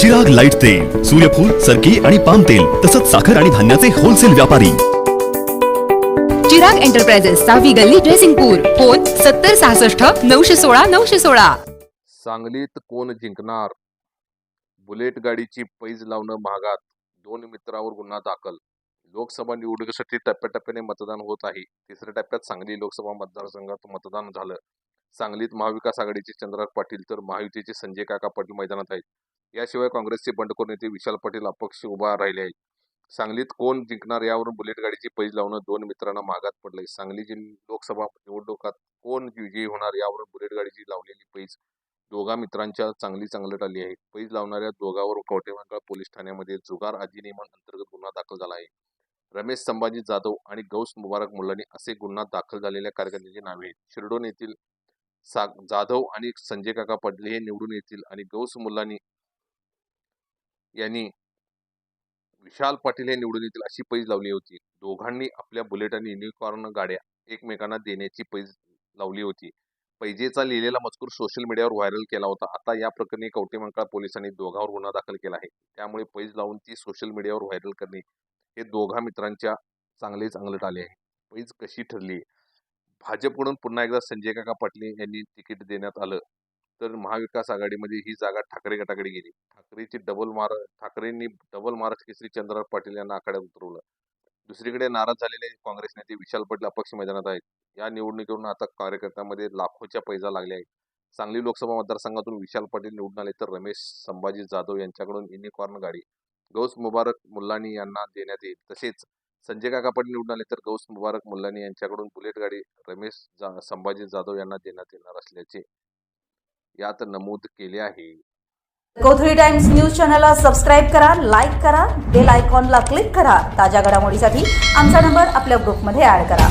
जग लाइट तेल सूर्यफूल सरकी आणि पाम तेल तसंच साखर आणि धान्याचे होलसेल व्यापारी. चिराग एंटरप्राइजेस सहावी गल्ली ड्रेसिंगपूर फोन सत्तर सहासष्ट नऊशे सोळा नऊशे सोळा. सांगलीत कोण जिंकणार? बुलेट गाडीची पैज लावणं महागात दोन मित्रावर गुन्हा दाखल. लोकसभा निवडणुकीसाठी टप्प्याटप्प्याने मतदान होत आहे. तिसऱ्या टप्प्यात सांगली लोकसभा मतदारसंघात मतदान झालं. सांगलीत महाविकास आघाडीचे चंद्रकांत पाटील तर महायुतीचे संजय काका पाटील मैदानात आहेत. याशिवाय काँग्रेसचे बंडखोर नेते विशाल पाटील अपक्ष उभा राहिले आहेत. सांगलीत कोण जिंकणार यावरून बुलेट गाडीची पैज लावणं दोन मित्रांना मागात पडलंय. सांगली जिल्हा लोकसभा निवडणुकात कोण विजयी होणार यावरून बुलेट गाडीची लावलेली पैज? दोघा मित्रांच्या चांगली चांगलट आली आहे. पैज लावणाऱ्या दोघांवर कवटेमंगळ पोलीस ठाण्यामध्ये जुगार अधिनियमांतर्गत गुन्हा दाखल झाला आहे. रमेश संभाजी जाधव आणि गौस मुबारक मुल्लानी असे गुन्हा दाखल झालेल्या कार्यकर्त्यांची नावे आहेत. शिर्डोन येथील सा जाधव आणि संजय काका पाटील हे निवडून येतील आणि गौस मुलानी यांनी विशाल पाटील हे निवडून येतील अशी पैज लावली होती. दोघांनी आपल्या बुलेट आणि युनिकॉर्न गाड्या एकमेकांना देण्याची पैज लावली होती. पैजेचा लिहिलेला मजकूर सोशल मीडियावर व्हायरल केला होता. आता या प्रकरणी कवटेमंकाळ पोलिसांनी दोघांवर गुन्हा दाखल केला आहे. त्यामुळे पैज लावून ती सोशल मीडियावर व्हायरल करणे हे दोघा मित्रांच्या चांगलेच अंगलट आले आहे. पैज कशी ठरली? भाजपकडून पुन्हा एकदा संजय काका पाटील यांनी तिकीट देण्यात आलं तर महाविकास आघाडीमध्ये ही जागा ठाकरे गटाकडे गेली. ठाकरेची डबल मार ठाकरेंनी डबल महाराष्ट्र केसरी चंद्रराव पाटील यांना आखाड्यात उतरवलं. दुसरीकडे नाराज झालेले काँग्रेस नेते विशाल पाटील अपक्ष मैदानात आहेत. या निवडणुकीवरून आता कार्यकर्त्यांमध्ये लाखोच्या पैजा लागल्या आहेत. सांगली लोकसभा मतदारसंघातून विशाल पाटील निवडून आले तर रमेश संभाजी जाधव यांच्याकडून युनिकॉर्न गाडी गौस मुबारक मुल्लानी यांना देण्यात येईल. तसेच संजय काका पाटील निवडून आले तर गौस मुबारक मुल्लानी यांच्याकडून बुलेट गाडी रमेश जा संभाजी जाधव यांना देण्यात येणार असल्याचे यात नमूद केले आहे. कोथळी टाइम्स न्यूज चॅनलला सबस्क्राईब करा लाईक करा बेल आयकॉनला क्लिक करा. ताज्या घडामोडीसाठी आमचा नंबर आपल्या ग्रुपमध्ये ऍड करा.